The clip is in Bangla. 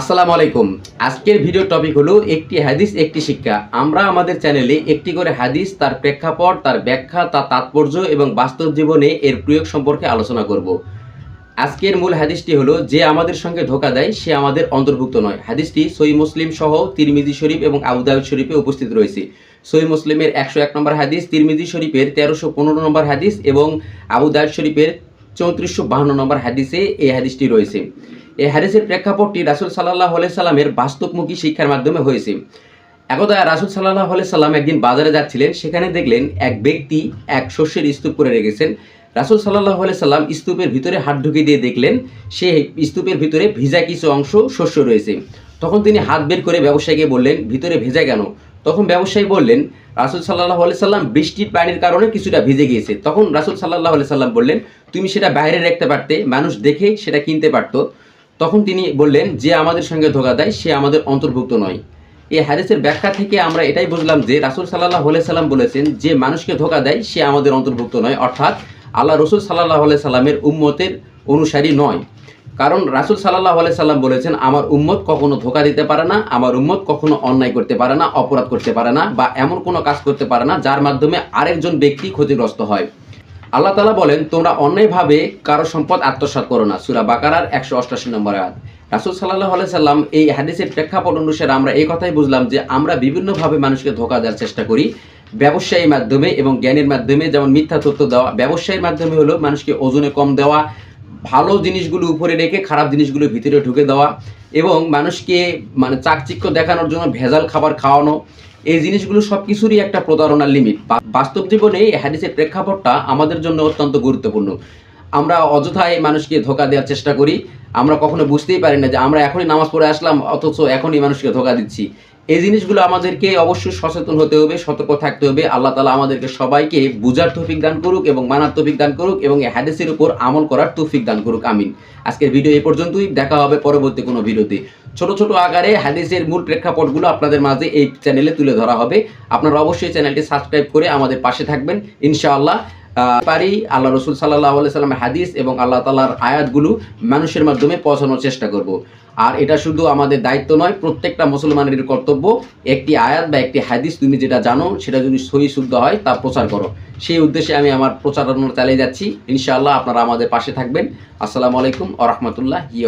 আসসালামু আলাইকুম। আজকের ভিডিও টপিক হলো একটি হাদিস, একটি শিক্ষা। আমরা আমাদের চ্যানেলে একটি করে হাদিস, তার প্রেক্ষাপট, তার ব্যাখ্যা তার তাৎপর্য এবং বাস্তব জীবনে এর প্রয়োগ সম্পর্কে আলোচনা করব। আজকের মূল হাদিসটি হলো, যে আমাদের সঙ্গে ধোকা দেয়, সে আমাদের অন্তর্ভুক্ত নয়। হাদিসটি সই মুসলিম সহ তিরমিজি শরীফ এবং আবু দাউদ শরীফে উপস্থিত রয়েছে। সই মুসলিমের একশো এক নম্বর হাদিস, তিরমিজি শরীফের তেরোশো পনেরো নম্বর হাদিস এবং আবু দাউদ শরীফের চৌত্রিশশো বাহান্ন নম্বর হাদিসে এই হাদিসটি রয়েছে। এই হাদিসের প্রেক্ষাপটটি রাসুল সাল্লাহ সাল্লামের বাস্তবমুখী শিক্ষার মাধ্যমে হয়েছে। একদা রাসুল সাল্লাহ সাল্লাম একদিন বাজারে যাচ্ছিলেন, সেখানে দেখলেন এক ব্যক্তি এক শস্যের স্তূপ করে রেখেছেন। রাসুল সাল্লাহ সাল্লাম স্তূপের ভিতরে হাত ঢুকে দিয়ে দেখলেন, সে স্তূপের ভিতরে ভিজা কিছু অংশ শস্য রয়েছে। তখন তিনি হাত বের করে ব্যবসায়ীকে বললেন, ভিতরে ভেজা কেন? তখন ব্যবসায়ী বললেন, রাসুল সাল্লাহ আলি সাল্লাম বৃষ্টির পানির কারণে কিছুটা ভিজে গিয়েছে। তখন রাসুল সাল্লাহ আলি সাল্লাম বললেন, তুমি সেটা বাইরে রাখতে পারতে, মানুষ দেখে সেটা কিনতে পারতো। তখন তিনি বললেন, যে আমাদের সঙ্গে ধোকা দেয়, সে আমাদের অন্তর্ভুক্ত নয়। এই হাদিসের ব্যাখ্যা থেকে আমরা এটাই বুঝলাম যে রাসুল সাল্লাহ সাল্লাম বলেছেন, যে মানুষকে ধোকা দেয়, সে আমাদের অন্তর্ভুক্ত নয়। অর্থাৎ আল্লাহ রসুল সাল্লাহ সাল্লামের উম্মতের অনুসারী নয়। কারণ রাসুল সাল্লাহ সাল্লাম বলেছেন, আমার উম্মত কখনো ধোকা দিতে পারে না, আমার উম্মত কখনো অন্যায় করতে পারে না, অপরাধ করতে পারে না বা এমন কোনো কাজ করতে পারে না যার মাধ্যমে আরেকজন ব্যক্তি ক্ষতিগ্রস্ত হয়। আল্লাহ তালা বলেন, তোমরা অন্যায়ভাবে কারও সম্পদ আত্মসাৎ করো না। সুরা বাকারার একশো অষ্টাশি নম্বর আয়াত। রাসুল সাল্লাহ আলাই সাল্লাম এই হাদিসের প্রেক্ষাপট অনুসারে আমরা এই কথাই বুঝলাম যে আমরা বিভিন্নভাবে মানুষকে ধোকা দেওয়ার চেষ্টা করি ব্যবসায়ীর মাধ্যমে এবং জ্ঞানের মাধ্যমে। যেমন মিথ্যা তথ্য দেওয়া, ব্যবসায়ীর মাধ্যমে হলো মানুষকে ওজনে কম দেওয়া, ভালো জিনিসগুলো উপরে রেখে খারাপ জিনিসগুলো ভিতরে ঢুকে দেওয়া এবং মানুষকে মানে চাকচিক্য দেখানোর জন্য ভেজাল খাবার খাওয়ানো এই জিনিসগুলো সব কিছুরই একটা প্রতারণার লিমিট বাস্তব জীবনে এই হাদিসের প্রেক্ষাপটটা আমাদের জন্য অত্যন্ত গুরুত্বপূর্ণ। আমরা অযথায় মানুষকে ধোকা দেওয়ার চেষ্টা করি। আমরা কখনো বুঝতেই পারি না যে আমরা এখনই নামাজ পড়ে আসলাম, অথচ এখনই মানুষকে ধোকা দিচ্ছি। এই জিনিসগুলো আমাদেরকে অবশ্যই সচেতন হতে হবে, সতর্ক থাকতে হবে। আল্লাহ তালা আমাদেরকে সবাইকে বুঝার তৌফিক দান করুক এবং মানার তৌফিক দান করুক এবং এই হাদিসের উপর আমল করার তৌফিক দান করুক। আমিন। আজকের ভিডিও এই পর্যন্তই। দেখা হবে পরবর্তী কোনো ভিডিওতে। ছোট ছোট আকারে হাদিসের মূল প্রেক্ষাপটগুলো আপনাদের মাঝে এই চ্যানেলে তুলে ধরা হবে। আপনারা অবশ্যই চ্যানেলটি সাবস্ক্রাইব করে আমাদের পাশে থাকবেন। ইনশাআল্লাহ পারি। আল্লাহ রসুল সাল্লাহ সাল্লামের হাদিস এবং আল্লাহ তালার আয়াতগুলো মানুষের মাধ্যমে পৌঁছানোর চেষ্টা করব। আর এটা শুধু আমাদের দায়িত্ব নয়, প্রত্যেকটা মুসলমানের কর্তব্য। একটি আয়াত বা একটি হাদিস তুমি যেটা জানো, সেটা যদি সহি শুদ্ধ হয়, তা প্রচার করো। সেই উদ্দেশ্যে আমি আমার প্রচারণা চালিয়ে যাচ্ছি। ইনশাআল্লাহ আপনারা আমাদের পাশে থাকবেন। আসসালামু আলাইকুম আ রহমতুল্লাহ ই